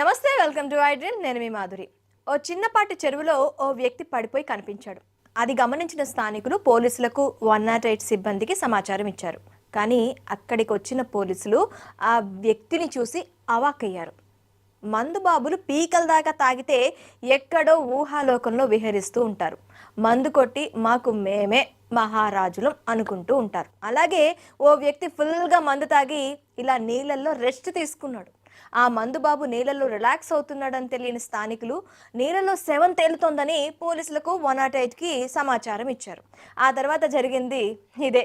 నమస్తే welcome to I dream. నేను మీ మాధురి. ఓ చిన్నపాటి చెరువులో ఓ వ్యక్తి పడిపోయి కనిపించాడు. అది గమనించిన స్థానికులు పోలీసులకు వన్ నాట్ ఎయిట్ సిబ్బందికి సమాచారం ఇచ్చారు. కానీ అక్కడికి వచ్చిన పోలీసులు ఆ వ్యక్తిని చూసి అవాక్కయ్యారు. మందు బాబులు పీకల దాకా తాగితే ఎక్కడో ఊహాలోకంలో విహరిస్తూ ఉంటారు మందు కొట్టి మాకు మేమే మహారాజులం అనుకుంటూ ఉంటారు అలాగే ఓ వ్యక్తి ఫుల్గా మందు తాగి ఇలా నీళ్ళల్లో రెస్ట్ తీసుకున్నాడు ఆ మందుబాబు నీళ్ళల్లో రిలాక్స్ అవుతున్నాడని తెలియని స్థానికులు నీళ్ళలో సెవెన్ తేలుతోందని పోలీసులకు వన్ నాట్ ఎయిట్కి సమాచారం ఇచ్చారు ఆ తర్వాత జరిగింది ఇదే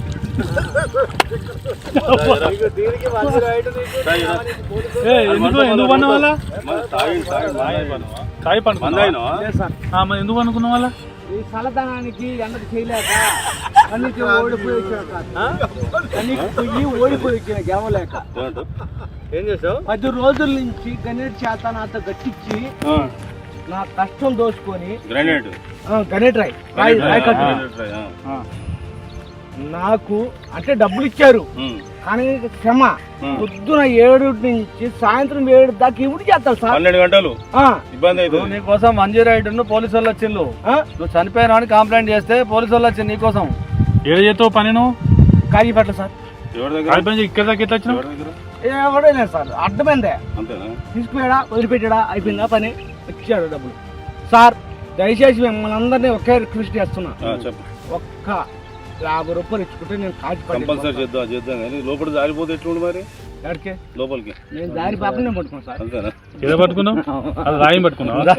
ఎందుకు? పన్న వాళ్ళ తాయి పండు మరి ఎందుకు అనుకున్న వాళ్ళ ఈ చల్లదనానికి ఎండకు చేయలేక అన్నిటి ఓడిపోయి పొయ్యి ఓడిపోయి వచ్చిన గెలవలేక ఏం చేసావు? పది రోజుల నుంచి గణేట్ చేత నాతో గట్టించి నా కష్టం దోచుకొని గ్రానైట్. ఆ, గణేట్ రాయ్. రాయ్. రాయ్ కట్టు. నాకు అంటే డబ్బులు ఇచ్చారు. కానీ క్షమ. పొద్దున ఏడు నుంచి సాయంత్రం ఏడు దాకా ఇవి చేస్తారు సార్. పన్నెండు గంటలు? ఆ, ఇబ్బంది అవుతుంది. నీకోసం మంజీ రైడ్ పోలీసు వాళ్ళు వచ్చిండు ఆ, నువ్వు చనిపోయినా అని కంప్లైంట్ చేస్తే పోలీసు వాళ్ళు వచ్చింది నీకోసం ఏడ చేస్తావు పని నువ్వు? కాజీపేట సార్ ఇక్కడ దాకా ఎట్లా వచ్చినావు? ఎవరి దగ్గర? ఎవడే లేదు సార్ అర్థమైందే? అంతేనా? తీసుకుపోయాడా వదిలిపెట్టాడా అయిపోయిందా పని? ఇచ్చాడు డబ్బులు. సార్ దయచేసి మిమ్మల్ని అందరినీ ఒకే రిక్వెస్ట్ చేస్తున్నా. ఆ, చెప్పు. ఒక్క యాభై రూపాయలు ఇచ్చుకుంటే నేను కంపల్సరీ కాజీపేట చేద్దాం చేద్దాం కానీ లోపల జారిపోతే ఎట్లుండి మరి? ఎక్కడికి లోపలికి. నేను దారి పాపనే పట్టుకున్నా సార్. అంతేనా? ఏదో పట్టుకున్నావు? అది రాయం పట్టుకున్నావా?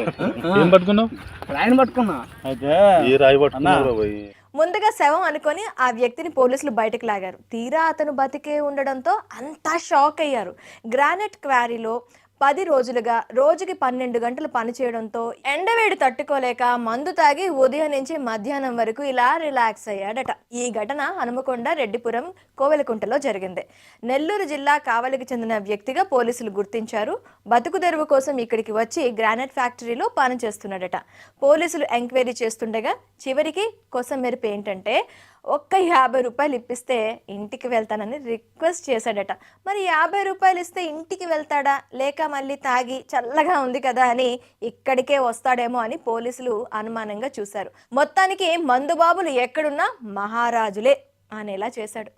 ఏం పట్టుకున్నావు? రాయని పట్టుకున్నా. అయితే ఏ రాయి పట్టుకున్నావు పోయి ముందుగా శవం అనుకొని ఆ వ్యక్తిని పోలీసులు బయటకు లాగారు. తీరా అతను బతికే ఉండడంతో అంతా షాక్ అయ్యారు. గ్రానైట్ క్వారీలో పది రోజులుగా రోజుకి పన్నెండు గంటలు పనిచేయడంతో ఎండవేడి తట్టుకోలేక మందు తాగి ఉదయం నుంచి మధ్యాహ్నం వరకు ఇలా రిలాక్స్ అయ్యాడట. ఈ ఘటన హనుమకొండ రెడ్డిపురం కోవెలకుంటలో జరిగింది. నెల్లూరు జిల్లా కావలికి చెందిన వ్యక్తిగా పోలీసులు గుర్తించారు. బతుకు తెరువు కోసం ఇక్కడికి వచ్చి గ్రానైట్ ఫ్యాక్టరీలో పనిచేస్తున్నాడట. పోలీసులు ఎంక్వైరీ చేస్తుండగా చివరికి కోసం మెరుపు ఏంటంటే ఒక్క యాభై రూపాయలు ఇప్పిస్తే ఇంటికి వెళ్తానని రిక్వెస్ట్ చేశాడట. మరి యాభై రూపాయలు ఇస్తే ఇంటికి వెళ్తాడా? లేక మళ్ళీ తాగి చల్లగా ఉంది కదా అని ఇక్కడికే వస్తాడేమో అని పోలీసులు అనుమానంగా చూశారు. మొత్తానికి మందుబాబులు ఎక్కడున్నా మహారాజులే అనేలా చేశాడు.